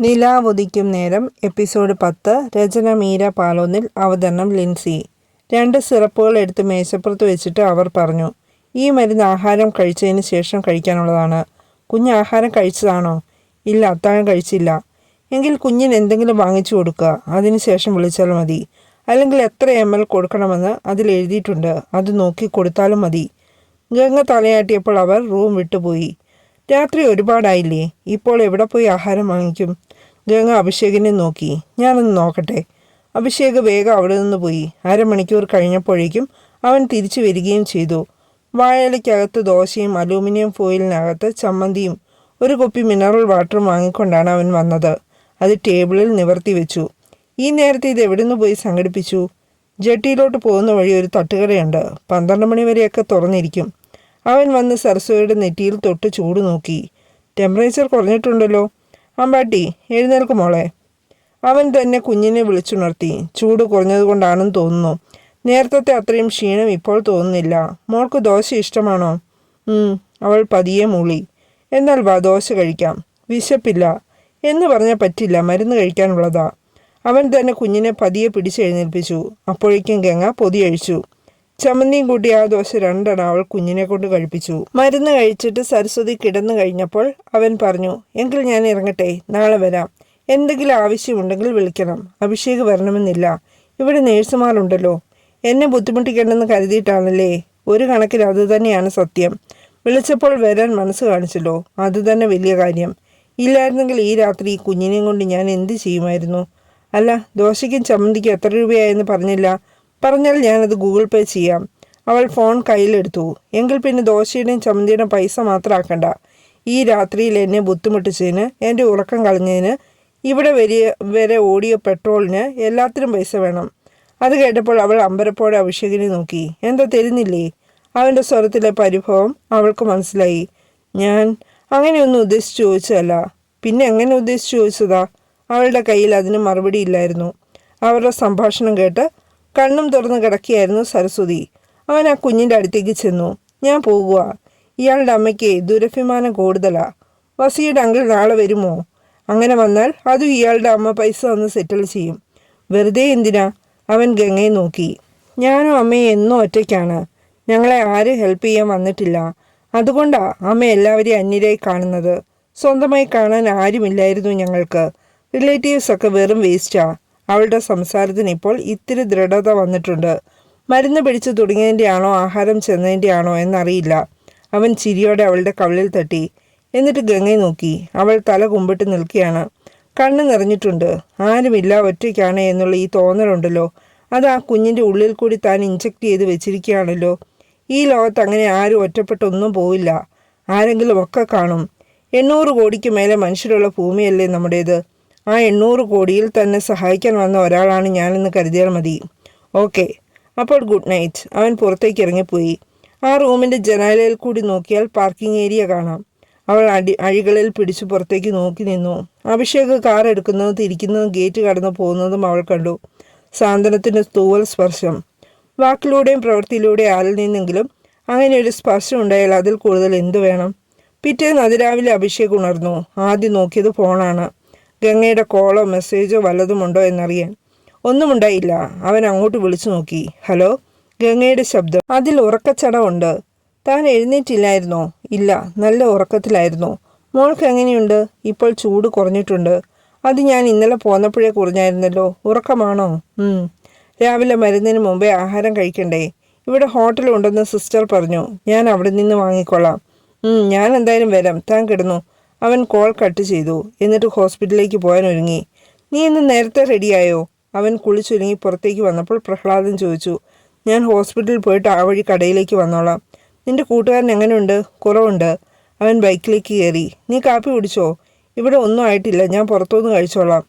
നിലാവുദിക്കും നേരം എപ്പിസോഡ് പത്ത് രചന മീര പാലോന്നിൽ അവതരണം ലിൻസി. രണ്ട് സിറപ്പുകൾ എടുത്ത് മേശപ്പുറത്ത് വെച്ചിട്ട് അവർ പറഞ്ഞു ഈ മരുന്ന് ആഹാരം കഴിച്ചതിന് ശേഷം കഴിക്കാനുള്ളതാണ്. കുഞ്ഞ് ആഹാരം കഴിച്ചതാണോ? ഇല്ല അത്താഴം കഴിച്ചില്ല. എങ്കിൽ കുഞ്ഞിന് എന്തെങ്കിലും വാങ്ങിച്ചു കൊടുക്കുക അതിന് ശേഷം വിളിച്ചാൽ മതി. അല്ലെങ്കിൽ എത്ര എം എൽ കൊടുക്കണമെന്ന് അതിൽ എഴുതിയിട്ടുണ്ട്. അത് നോക്കി കൊടുത്താലും മതി. ഗംഗ തലയാട്ടിയപ്പോൾ അവർ റൂം വിട്ടുപോയി. രാത്രി ഒരുപാടായില്ലേ? ഇപ്പോൾ എവിടെ പോയി ആഹാരം വാങ്ങിക്കും? ഗംഗ അഭിഷേകിനെ നോക്കി. ഞാനൊന്ന് നോക്കട്ടെ. അഭിഷേക് വേഗം അവിടെ നിന്ന് പോയി. അരമണിക്കൂർ കഴിഞ്ഞപ്പോഴേക്കും അവൻ തിരിച്ചു വരികയും ചെയ്തു. വാഴയിലയ്ക്കകത്ത് ദോശയും അലൂമിനിയം ഫോയിലിനകത്ത് ചമ്മന്തിയും ഒരു കുപ്പി മിനറൽ വാട്ടറും വാങ്ങിക്കൊണ്ടാണ് അവൻ വന്നത്. അത് ടേബിളിൽ നിവർത്തി വെച്ചു. ഈ നേരത്തെ ഇത് എവിടെ നിന്ന് പോയി സംഘടിപ്പിച്ചു? ജെട്ടിയിലോട്ട് പോകുന്ന വഴി ഒരു തട്ടുകടയുണ്ട്. പന്ത്രണ്ട് മണിവരെയൊക്കെ തുറന്നിരിക്കും. അവൻ വന്ന് സരസ്വതിയുടെ നെറ്റിയിൽ തൊട്ട് ചൂട് നോക്കി. ടെമ്പറേച്ചർ കുറഞ്ഞിട്ടുണ്ടല്ലോ. അമ്പാട്ടി എഴുന്നേൽക്ക് മോളെ. അവൻ തന്നെ കുഞ്ഞിനെ വിളിച്ചുണർത്തി. ചൂട് കുറഞ്ഞതുകൊണ്ടാണെന്ന് തോന്നുന്നു. നേരത്തെ അത്രയും ക്ഷീണം ഇപ്പോൾ തോന്നുന്നില്ല. മോൾക്ക് ദോശ ഇഷ്ടമാണോ? അവൾ പതിയെ മൂളി. എന്നാൽ വാ ദോശ കഴിക്കാം. വിശപ്പില്ല. എന്ന് പറഞ്ഞാൽ പറ്റില്ല. മരുന്ന് കഴിക്കാനുള്ളതാ. അവൻ തന്നെ കുഞ്ഞിനെ പതിയെ പിടിച്ചെഴുന്നേൽപ്പിച്ചു അപ്പോഴേക്കും ഗംഗ പൊതിയഴിച്ചു. ചമ്മന്തിയും കൂട്ടി ആ ദോശ രണ്ടെണ്ണം അവൾ കുഞ്ഞിനെ കൊണ്ട് കഴിപ്പിച്ചു. മരുന്ന് കഴിച്ചിട്ട് സരസ്വതി കിടന്നു കഴിഞ്ഞപ്പോൾ അവൻ പറഞ്ഞു എങ്കിൽ ഞാൻ ഇറങ്ങട്ടെ നാളെ വരാം. എന്തെങ്കിലും ആവശ്യമുണ്ടെങ്കിൽ വിളിക്കണം. അഭിഷേക് വരണമെന്നില്ല. ഇവിടെ നേഴ്സുമാരുണ്ടല്ലോ. എന്നെ ബുദ്ധിമുട്ടിക്കണ്ടെന്ന് കരുതിയിട്ടാണല്ലേ? ഒരു കണക്കിൽ അത് തന്നെയാണ് സത്യം. വിളിച്ചപ്പോൾ വരാൻ മനസ്സ് കാണിച്ചല്ലോ. അത് തന്നെ വലിയ കാര്യം. ഇല്ലായിരുന്നെങ്കിൽ ഈ രാത്രി കുഞ്ഞിനെയും കൊണ്ട് ഞാൻ എന്ത് ചെയ്യുമായിരുന്നു? അല്ല ദോശയ്ക്കും ചമ്മന്തിക്കും എത്ര രൂപയായെന്ന് പറഞ്ഞില്ല. പറഞ്ഞാൽ ഞാനത് ഗൂഗിൾ പേ ചെയ്യാം. അവൾ ഫോൺ കയ്യിലെടുത്തു. എങ്കിൽ പിന്നെ ദോശയുടെയും ചമ്മന്തിയുടെയും പൈസ മാത്രമാക്കണ്ട ഈ രാത്രിയിൽ എന്നെ ബുദ്ധിമുട്ടിച്ചതിന് എന്റെ ഉറക്കം കളഞ്ഞതിന് ഇവിടെ വരിയ വരെ ഓടിയ പെട്രോളിന് എല്ലാത്തിനും പൈസ വേണം. അത് കേട്ടപ്പോൾ അവൾ അമ്പരപ്പോടെ അഭിഷേകിനെ നോക്കി. എന്താ തരുന്നില്ലേ? അവന്റെ സ്വരത്തിലെ പരിഭവം അവൾക്ക് മനസ്സിലായി. ഞാൻ അങ്ങനെയൊന്നും ഉദ്ദേശിച്ച് ചോദിച്ചതല്ല. പിന്നെ എങ്ങനെ ഉദ്ദേശിച്ച് ചോദിച്ചതാ? അവളുടെ കയ്യിൽ അതിന് മറുപടി ഇല്ലായിരുന്നു. അവരുടെ സംഭാഷണം കേട്ട് കണ്ണും തുറന്ന് കിടക്കുകയായിരുന്നു സരസ്വതി. അവൻ ആ കുഞ്ഞിന്റെ അടുത്തേക്ക് ചെന്നു. ഞാൻ പോകുക ഇയാളുടെ അമ്മയ്ക്ക് ദുരഭിമാനം കൂടുതലാ. വസിയുടെ അങ്കിൾ നാളെ വരുമോ? അങ്ങനെ വന്നാൽ അതും ഇയാളുടെ അമ്മ പൈസ തന്ന് സെറ്റിൽ ചെയ്യും. വെറുതെ എന്തിനാ? അവൻ ഗംഗയെ നോക്കി. ഞാനും അമ്മയും എന്നും ഒറ്റയ്ക്കാണ്. ഞങ്ങളെ ആരും ഹെൽപ്പ് ചെയ്യാൻ വന്നിട്ടില്ല. അതുകൊണ്ടാ അമ്മ എല്ലാവരെയും അന്യരായി കാണുന്നത്. സ്വന്തമായി കാണാൻ ആരുമില്ലായിരുന്നു ഞങ്ങൾക്ക്. റിലേറ്റീവ്സ് ഒക്കെ വെറും വേസ്റ്റാ. അവളുടെ സംസാരത്തിന് ഇപ്പോൾ ഇത്തിരി ദൃഢത വന്നിട്ടുണ്ട്. മരുന്ന് പിടിച്ചു തുടങ്ങിയതിന്റെ ആണോ ആഹാരം ചെന്നതിന്റെ ആണോ എന്നറിയില്ല. അവൻ ചിരിയോടെ അവളുടെ കവിളിൽ തട്ടി. എന്നിട്ട് ഗംഗയെ നോക്കി. അവൾ തല കുമ്പിട്ട് നിൽക്കുകയാണ്. കണ്ണ് നിറഞ്ഞിട്ടുണ്ട്. ആരുമില്ല ഒറ്റയ്ക്കാണ് എന്നുള്ള ഈ തോന്നലുണ്ടല്ലോ. അത് ആ കുഞ്ഞിന്റെ ഉള്ളിൽ കൂടി താൻ ഇഞ്ചക്ട് ചെയ്ത് വെച്ചിരിക്കുകയാണല്ലോ. ഈ ലോകത്ത് അങ്ങനെ ആരും ഒറ്റപ്പെട്ടൊന്നും പോവില്ല. ആരെങ്കിലും ഒക്കെ കാണും. എണ്ണൂറ് കോടിക്ക് മേലെ മനുഷ്യരുള്ള ഭൂമിയല്ലേ നമ്മുടേത്? ആ എണ്ണൂറ് കോടിയിൽ തന്നെ സഹായിക്കാൻ വന്ന ഒരാളാണ് ഞാനെന്ന് കരുതിയാൽ മതി. ഓക്കെ. അപ്പോൾ ഗുഡ് നൈറ്റ്. അവൻ പുറത്തേക്ക് ഇറങ്ങിപ്പോയി. ആ റൂമിന്റെ ജനാലയിൽ കൂടി നോക്കിയാൽ പാർക്കിംഗ് ഏരിയ കാണാം. അവൾ അടി അഴികളിൽ പിടിച്ചു പുറത്തേക്ക് നോക്കി നിന്നു. അഭിഷേക് കാർ എടുക്കുന്നതും തിരിക്കുന്നതും ഗേറ്റ് കടന്നു പോകുന്നതും അവൾ കണ്ടു. സാന്ത്വനത്തിന്റെ തൂവൽ സ്പർശം. വാക്കിലൂടെയും പ്രവൃത്തിയിലൂടെയും ആരിൽ നിന്നെങ്കിലും അങ്ങനെ ഒരു സ്പർശം ഉണ്ടായാൽ അതിൽ കൂടുതൽ എന്തു വേണം? പിറ്റേന്ന് അതിരാവിലെ അഭിഷേക് ഉണർന്നു. ആദ്യം നോക്കിയത് ഫോണാണ്. ഗംഗയുടെ കോളോ മെസ്സേജോ വല്ലതുമുണ്ടോ എന്നറിയാൻ ഒന്നുമുണ്ടായില്ല. അവൻ അങ്ങോട്ട് വിളിച്ചു നോക്കി. ഹലോ? ഗംഗയുടെ ശബ്ദം. അതിൽ ഉറക്കച്ചടമുണ്ട് താൻ എഴുന്നേറ്റില്ലായിരുന്നോ? ഇല്ല നല്ല ഉറക്കത്തിലായിരുന്നു. മോൾക്ക് എങ്ങനെയുണ്ട്? ഇപ്പോൾ ചൂട് കുറഞ്ഞിട്ടുണ്ട്. അത് ഞാൻ ഇന്നലെ പോന്നപ്പോഴേ കുറഞ്ഞായിരുന്നല്ലോ. ഉറക്കമാണോ. രാവിലെ മരുന്നിന് മുമ്പേ ആഹാരം കഴിക്കണ്ടേ? ഇവിടെ ഹോട്ടലുണ്ടെന്ന് സിസ്റ്റർ പറഞ്ഞു. ഞാൻ അവിടെ നിന്ന് വാങ്ങിക്കൊള്ളാം. ഞാൻ എന്തായാലും വരാം. താൻ കിടന്നു? അവൻ കോൾ കട്ട് ചെയ്തു. എന്നിട്ട് ഹോസ്പിറ്റലിലേക്ക് പോകാൻ ഒരുങ്ങി. നീ ഇന്ന് നേരത്തെ റെഡിയായോ? അവൻ കുളിച്ചൊരുങ്ങി പുറത്തേക്ക് വന്നപ്പോൾ പ്രഹ്ലാദൻ ചോദിച്ചു. ഞാൻ ഹോസ്പിറ്റലിൽ പോയിട്ട് ആ വഴി കടയിലേക്ക് വന്നോളാം. നിന്റെ കൂട്ടുകാരൻ എങ്ങനെയുണ്ട് കുറവുണ്ട്. അവൻ ബൈക്കിലേക്ക് കയറി. നീ കാപ്പി കുടിച്ചോ? ഇവിടെ ഒന്നും ആയിട്ടില്ല. ഞാൻ പുറത്തുനിന്ന് കഴിച്ചോളാം.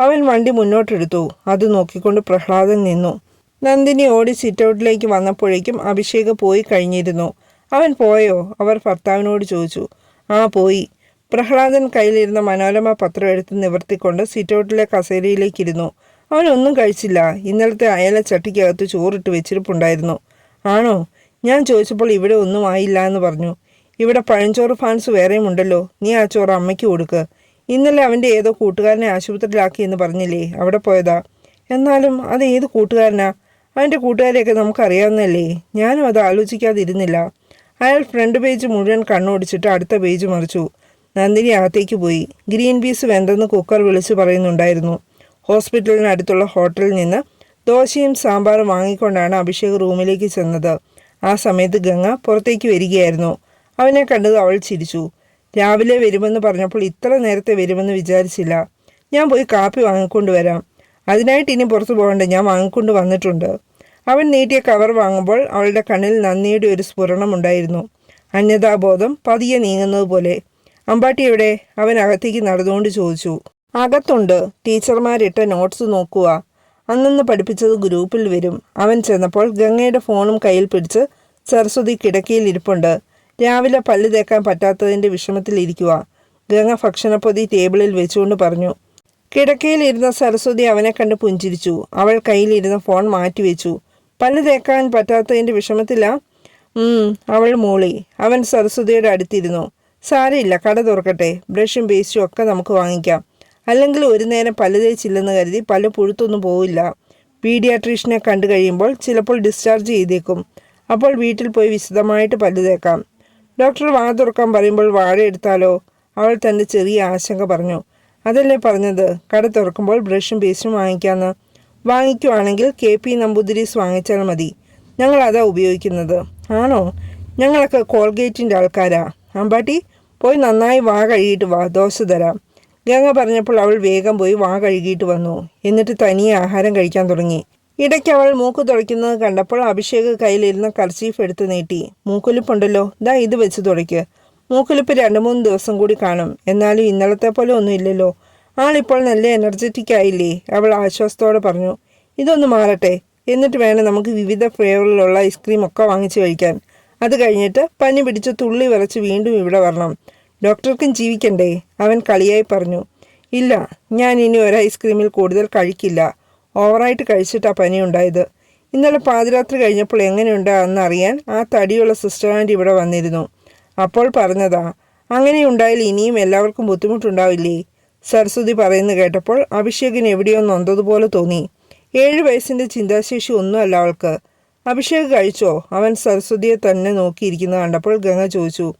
അവൻ വണ്ടി മുന്നോട്ടെടുത്തു. അത് നോക്കിക്കൊണ്ട് പ്രഹ്ലാദൻ നിന്നു. നന്ദിനി ഓടി സിറ്റൗട്ടിലേക്ക് വന്നപ്പോഴേക്കും അഭിഷേക് പോയി കഴിഞ്ഞിരുന്നു. അവൻ പോയോ? അവർ ഭർത്താവിനോട് ചോദിച്ചു. ആ പോയി. പ്രഹ്ലാദൻ കയ്യിലിരുന്ന മനോരമ പത്രം എടുത്ത് നിവർത്തിക്കൊണ്ട് സിറ്റൗട്ടിലെ കസേരയിലേക്കിരുന്നു. അവനൊന്നും കഴിച്ചില്ല. ഇന്നലത്തെ അയല ചട്ടിക്കകത്ത് ചോറിട്ട് വെച്ചിരിപ്പുണ്ടായിരുന്നു. ആണോ? ഞാൻ ചോദിച്ചപ്പോൾ ഇവിടെ ഒന്നും ആയില്ല എന്ന് പറഞ്ഞു. ഇവിടെ പഴഞ്ചോറ് ഫാൻസ് വേറെയും ഉണ്ടല്ലോ. നീ ആ ചോറ് അമ്മയ്ക്ക് കൊടുക്ക്. ഇന്നലെ അവന്റെ ഏതോ കൂട്ടുകാരനെ ആശുപത്രിയിലാക്കി എന്ന് പറഞ്ഞില്ലേ? അവിടെ പോയതാ. എന്നാലും അത് ഏത് കൂട്ടുകാരനാ? അവന്റെ കൂട്ടുകാരെയൊക്കെ നമുക്കറിയാവുന്നല്ലേ ഞാനും അത് ആലോചിക്കാതിരുന്നില്ല. അയാൾ ഫ്രണ്ട് പേജ് മുഴുവൻ കണ്ണോടിച്ചിട്ട് അടുത്ത പേജ് മറിച്ചു. നന്ദിനി അകത്തേക്ക് പോയി. ഗ്രീൻ പീസ് വെന്തെന്ന് കുക്കർ വിളിച്ചു പറയുന്നുണ്ടായിരുന്നു. ഹോസ്പിറ്റലിന് അടുത്തുള്ള ഹോട്ടലിൽ നിന്ന് ദോശയും സാമ്പാറും വാങ്ങിക്കൊണ്ടാണ് അഭിഷേക് റൂമിലേക്ക് ചെന്നത്. ആ സമയത്ത് ഗംഗ പുറത്തേക്ക് വരികയായിരുന്നു. അവനെ കണ്ടത് അവൾ ചിരിച്ചു. രാവിലെ വരുമെന്ന് പറഞ്ഞപ്പോൾ ഇത്ര നേരത്തെ വരുമെന്ന് വിചാരിച്ചില്ല. ഞാൻ പോയി കാപ്പി വാങ്ങിക്കൊണ്ട് വരാം. അതിനായിട്ട് ഇനി പുറത്തു പോകണ്ട. ഞാൻ വാങ്ങിക്കൊണ്ട് വന്നിട്ടുണ്ട്. അവൻ നീട്ടിയ കവർ വാങ്ങുമ്പോൾ അവളുടെ കണ്ണിൽ നന്ദിയുടെ ഒരു സ്ഫുരണമുണ്ടായിരുന്നു അന്യതാബോധം പതിയെ നീങ്ങുന്നത് പോലെ. അമ്പാട്ടി എവിടെ? അവൻ അകത്തേക്ക് നടന്നുകൊണ്ട് ചോദിച്ചു. അകത്തുണ്ട്. ടീച്ചർമാരിട്ട നോട്ട്സ് നോക്കുക. അന്നന്ന് പഠിപ്പിച്ചത് ഗ്രൂപ്പിൽ വരും. അവൻ ചെന്നപ്പോൾ ഗംഗയുടെ ഫോണും കയ്യിൽ പിടിച്ച് സരസ്വതി കിടക്കയിൽ ഇരിപ്പുണ്ട്. രാവിലെ പല്ല് തേക്കാൻ പറ്റാത്തതിന്റെ വിഷമത്തിലിരിക്കുക ഗംഗ ഭക്ഷണപ്പൊതി ടേബിളിൽ വെച്ചുകൊണ്ട് പറഞ്ഞു. കിടക്കയിലിരുന്ന സരസ്വതി അവനെ കണ്ട് പുഞ്ചിരിച്ചു. അവൾ കയ്യിലിരുന്ന ഫോൺ മാറ്റിവെച്ചു പല്ല് തേക്കാൻ പറ്റാത്തതിന്റെ വിഷമത്തിലാ? അവൾ മൂളി. അവൻ സരസ്വതിയുടെ അടുത്തിരുന്നു. സാരയില്ല കട തുറക്കട്ടെ. ബ്രഷും പേസ്റ്റും ഒക്കെ നമുക്ക് വാങ്ങിക്കാം. അല്ലെങ്കിൽ ഒരു നേരം പല്ല് തേച്ചില്ലെന്ന് കരുതി പല്ല് പുഴുത്തൊന്നും പോവില്ല. പീഡിയാട്രീഷനെ കണ്ടു കഴിയുമ്പോൾ ചിലപ്പോൾ ഡിസ്ചാർജ് ചെയ്തേക്കും. അപ്പോൾ വീട്ടിൽ പോയി വിശദമായിട്ട് പല്ല് തേക്കാം. ഡോക്ടർ വാ തുറക്കാൻ പറയുമ്പോൾ വാഴ എടുത്താലോ? അവൾ തന്റെ ചെറിയ ആശങ്ക പറഞ്ഞു. അതല്ലേ പറഞ്ഞത്? കട തുറക്കുമ്പോൾ ബ്രഷും പേസ്റ്റും വാങ്ങിക്കാമെന്ന് വാങ്ങിക്കുവാണെങ്കിൽ കെ പി നമ്പൂതിരീസ് വാങ്ങിച്ചാൽ മതി. ഞങ്ങളതാ ഉപയോഗിക്കുന്നത്. ആണോ? ഞങ്ങളൊക്കെ കോൾഗേറ്റിന്റെ ആൾക്കാരാ. അമ്പാട്ടി പോയി നന്നായി വാ കഴുകിയിട്ട് വാ ദോശ തരാം. ഗംഗ പറഞ്ഞപ്പോൾ അവൾ വേഗം പോയി വാ കഴുകിയിട്ട് വന്നു. എന്നിട്ട് തനിയെ ആഹാരം കഴിക്കാൻ തുടങ്ങി. ഇടയ്ക്ക് അവൾ മൂക്ക് തുടയ്ക്കുന്നത് കണ്ടപ്പോൾ അഭിഷേക് കയ്യിലിരുന്ന കർച്ചീഫ് എടുത്ത് നീട്ടി. മൂക്കുലിപ്പുണ്ടല്ലോ ദാ ഇത് വെച്ച് തുടയ്ക്ക്. മൂക്കുലിപ്പ് രണ്ട് മൂന്ന് ദിവസം കൂടി കാണും. എന്നാലും ഇന്നലത്തെ പോലെ ഒന്നും ഇല്ലല്ലോ. ആളിപ്പോൾ നല്ല എനർജറ്റിക് ആയില്ലേ? അവൾ ആശ്വാസത്തോടെ പറഞ്ഞു. ഇതൊന്ന് മാറട്ടെ. എന്നിട്ട് വേണം നമുക്ക് വിവിധ ഫ്ലേവറിലുള്ള ഐസ്ക്രീം ഒക്കെ വാങ്ങിച്ചു കഴിക്കാൻ. അത് കഴിഞ്ഞിട്ട് പനി പിടിച്ച് തുള്ളി വിറച്ച് വീണ്ടും ഇവിടെ വരണം. ഡോക്ടർക്കും ജീവിക്കണ്ടേ? അവൻ കളിയായി പറഞ്ഞു. ഇല്ല ഞാൻ ഇനി ഒരു ഐസ്ക്രീമിൽ കൂടുതൽ കഴിക്കില്ല. ഓവറായിട്ട് കഴിച്ചിട്ടാ പനി ഉണ്ടായത്. ഇന്നലെ പാതിരാത്രി കഴിഞ്ഞപ്പോൾ എങ്ങനെയുണ്ട് എന്നറിയാൻ ആ തടിയുള്ള സിസ്റ്റർ ആൻഡ് ഇവിടെ വന്നിരുന്നു. അപ്പോൾ പറഞ്ഞതാ അങ്ങനെ ഉണ്ടായാൽ ഇനിയും എല്ലാവർക്കും ബുദ്ധിമുട്ടുണ്ടാവില്ലേ? സരസ്വതി പറയുന്നു കേട്ടപ്പോൾ അഭിഷേകിന് എവിടെയോ നൊന്തതുപോലെ തോന്നി. ഏഴ് വയസ്സിന്റെ ചിന്താശേഷി ഒന്നുമല്ല അവൾക്ക്. അഭിഷേക് കഴിച്ചോ? അവൻ സരസ്വതിയെ തന്നെ നോക്കിയിരിക്കുന്നത് കണ്ടപ്പോൾ ഗംഗ ചോദിച്ചു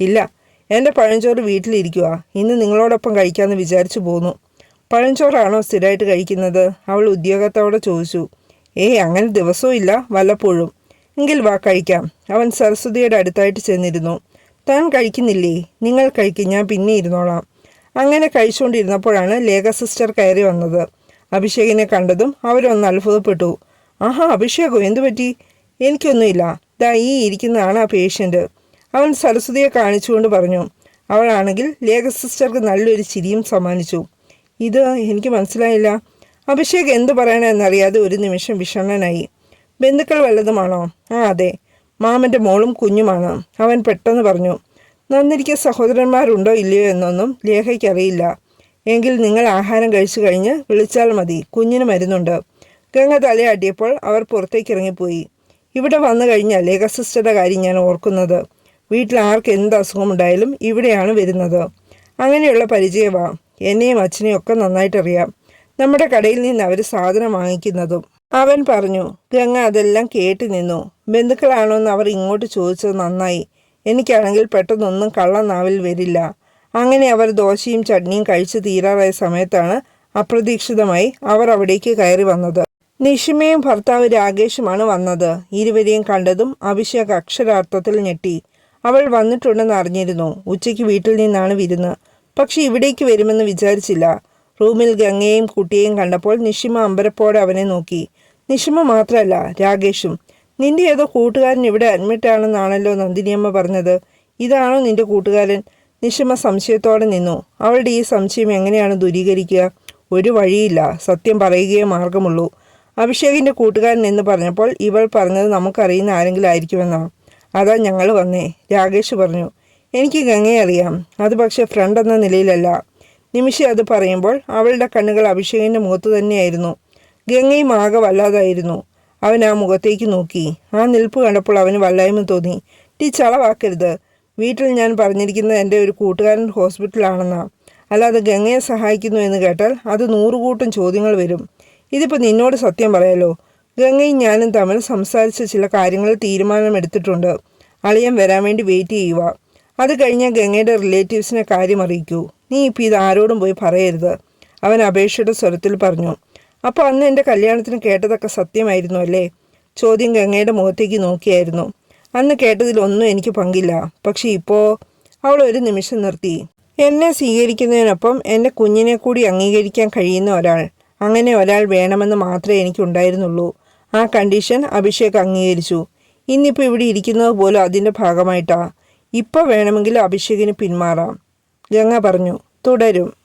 ഇല്ല എന്റെ പഴഞ്ചോറ് വീട്ടിലിരിക്കുക ഇന്ന് നിങ്ങളോടൊപ്പം കഴിക്കാമെന്ന് വിചാരിച്ചു പോന്നു. പഴഞ്ചോറാണോ സ്ഥിരമായിട്ട് കഴിക്കുന്നത്? അവൾ ഉദ്യോഗത്തോടെ ചോദിച്ചു ഏയ് അങ്ങനെ ദിവസവും ഇല്ല വല്ലപ്പോഴും. എങ്കിൽ വാ കഴിക്കാം. അവൻ സരസ്വതിയുടെ അടുത്തായിട്ട് ചെന്നിരുന്നു. താൻ കഴിക്കുന്നില്ലേ? നിങ്ങൾ കഴിക്കും ഞാൻ പിന്നെ ഇരുന്നോളാം. അങ്ങനെ കഴിച്ചുകൊണ്ടിരുന്നപ്പോഴാണ് ലേഖ സിസ്റ്റർ കയറി വന്നത്. അഭിഷേകിനെ കണ്ടതും അവരൊന്ന് അത്ഭുതപ്പെട്ടു. ആഹാ അഭിഷേകോ എന്തു പറ്റി? എനിക്കൊന്നുമില്ല. ദാ ഈ ഇരിക്കുന്നതാണ് ആ പേഷ്യന്റ് അവൻ സരസ്വതിയെ കാണിച്ചുകൊണ്ട് പറഞ്ഞു. അവളാണെങ്കിൽ ലേഖ സിസ്റ്റർക്ക് നല്ലൊരു ചിരിയും സമ്മാനിച്ചു. ഇത് എനിക്ക് മനസ്സിലായില്ല. അഭിഷേക് എന്തു പറയണമെന്നറിയാതെ ഒരു നിമിഷം വിഷണ്ണനായി. ബന്ധുക്കൾ വല്ലതുമാണോ? ആ അതെ. മാമന്റെ മോളും കുഞ്ഞുമാണ്. അവൻ പെട്ടെന്ന് പറഞ്ഞു. നന്നിരിക്കുക സഹോദരന്മാരുണ്ടോ ഇല്ലയോ എന്നൊന്നും ലേഖയ്ക്കറിയില്ല. എങ്കിൽ നിങ്ങൾ ആഹാരം കഴിച്ചു കഴിഞ്ഞ് വിളിച്ചാൽ മതി. കുഞ്ഞിന് മരുന്നുണ്ട്. ഗംഗ തലയാട്ടിയപ്പോൾ അവർ പുറത്തേക്ക് ഇറങ്ങിപ്പോയി. ഇവിടെ വന്നു കഴിഞ്ഞാൽ ലേഖ സിസ്റ്ററുടെ കാര്യം ഞാൻ ഓർക്കുന്നത്. വീട്ടിൽ ആർക്ക് എന്ത് അസുഖമുണ്ടായാലും ഇവിടെയാണ് വരുന്നത്. അങ്ങനെയുള്ള പരിചയമാ എന്നെയും അച്ഛനെയും ഒക്കെ നന്നായിട്ടറിയാം. നമ്മുടെ കടയിൽ നിന്ന് അവർ സാധനം വാങ്ങിക്കുന്നതും. അവൻ പറഞ്ഞു ഗംഗ അതെല്ലാം കേട്ട് നിന്നു. ബന്ധുക്കളാണോ എന്ന് അവർ ഇങ്ങോട്ട് ചോദിച്ചത് നന്നായി. എനിക്കാണെങ്കിൽ പെട്ടെന്നൊന്നും കള്ളനാവിൽ വരില്ല. അങ്ങനെ അവർ ദോശയും ചട്നിയും കഴിച്ചു തീരാറായ സമയത്താണ് അപ്രതീക്ഷിതമായി അവർ അവിടേക്ക് കയറി വന്നത്. നിഷിമയും ഭർത്താവ് രാകേഷുമാണ് വന്നത്. ഇരുവരെയും കണ്ടതും അഭിഷേക് അക്ഷരാർത്ഥത്തിൽ ഞെട്ടി. അവൾ വന്നിട്ടുണ്ടെന്ന് അറിഞ്ഞിരുന്നു. ഉച്ചയ്ക്ക് വീട്ടിൽ നിന്നാണ് വിരുന്ന്. പക്ഷെ ഇവിടേക്ക് വരുമെന്ന് വിചാരിച്ചില്ല. റൂമിൽ ഗംഗയെയും കുട്ടിയെയും കണ്ടപ്പോൾ നിഷിമ അമ്പരപ്പോടെ അവനെ നോക്കി. നിഷിമ മാത്രമല്ല രാകേഷും. നിന്റെ ഏതോ കൂട്ടുകാരൻ ഇവിടെ അഡ്മിറ്റ് ആണെന്നാണല്ലോ നന്ദിനിയമ്മ പറഞ്ഞത്. ഇതാണോ നിന്റെ കൂട്ടുകാരൻ? നിഷിമ സംശയത്തോടെ നിന്നു. അവളുടെ ഈ സംശയം എങ്ങനെയാണ് ദൂരീകരിക്കുക? ഒരു വഴിയില്ല. സത്യം പറയുകയേ മാർഗമുള്ളൂ. അഭിഷേകിന്റെ കൂട്ടുകാരൻ എന്ന് പറഞ്ഞപ്പോൾ ഇവൾ പറഞ്ഞത് നമുക്കറിയുന്ന ആരെങ്കിലും ആയിരിക്കുമെന്നാണ് അതാ ഞങ്ങൾ വന്നേ രാകേഷ് പറഞ്ഞു. എനിക്ക് ഗംഗയെ അറിയാം അത് പക്ഷേ ഫ്രണ്ട് എന്ന നിലയിലല്ല. നിമിഷ അത് പറയുമ്പോൾ അവളുടെ കണ്ണുകൾ അഭിഷേകിന്റെ മുഖത്ത് തന്നെയായിരുന്നു. ഗംഗയും ആകെ വല്ലാതായിരുന്നു. അവൻ ആ മുഖത്തേക്ക് നോക്കി. ആ നിൽപ്പ് കണ്ടപ്പോൾ അവന് വല്ലായ്മ തോന്നി. ടീ ചളവാക്കരുത്. വീട്ടിൽ ഞാൻ പറഞ്ഞിരിക്കുന്നത് എന്റെ ഒരു കൂട്ടുകാരൻ ഹോസ്പിറ്റലാണെന്നാണ് അല്ലാതെ ഗംഗയെ സഹായിക്കുന്നു എന്ന് കേട്ടാൽ അത് നൂറുകൂട്ടം ചോദ്യങ്ങൾ വരും. ഇതിപ്പോൾ നിന്നോട് സത്യം പറയാലോ? ഗംഗയും ഞാനും തമ്മിൽ സംസാരിച്ച ചില കാര്യങ്ങൾ തീരുമാനമെടുത്തിട്ടുണ്ട്. അളിയൻ വരാൻ വേണ്ടി വെയിറ്റ് ചെയ്യുക അത് കഴിഞ്ഞാൽ ഗംഗയുടെ റിലേറ്റീവ്സിനെ കാര്യം അറിയിക്കൂ. നീ ഇപ്പോൾ ഇത് ആരോടും പോയി പറയരുത്. അവൻ അപേക്ഷയുടെ സ്വരത്തിൽ പറഞ്ഞു. അപ്പോൾ അന്ന് എന്റെ കല്യാണത്തിന് കേട്ടതൊക്കെ സത്യമായിരുന്നു അല്ലേ? ചോദ്യം ഗംഗയുടെ മുഖത്തേക്ക് നോക്കിയായിരുന്നു. അന്ന് കേട്ടതിലൊന്നും എനിക്ക് പങ്കില്ല. പക്ഷേ ഇപ്പോൾ അവൾ ഒരു നിമിഷം നിർത്തി. എന്നെ സ്വീകരിക്കുന്നതിനൊപ്പം എന്റെ കുഞ്ഞിനെ കൂടി അംഗീകരിക്കാൻ കഴിയുന്ന ഒരാൾ. അങ്ങനെ ഒരാൾ വേണമെന്ന് മാത്രമേ എനിക്കുണ്ടായിരുന്നുള്ളൂ. ആ കണ്ടീഷൻ അഭിഷേക് അംഗീകരിച്ചു. ഇന്നിപ്പോൾ ഇവിടെ ഇരിക്കുന്നത് പോലും അതിന്റെ ഭാഗമായിട്ടാ. ഇപ്പോൾ വേണമെങ്കിൽ അഭിഷേകിന് പിന്മാറാം. ഗംഗ പറഞ്ഞു തുടരും.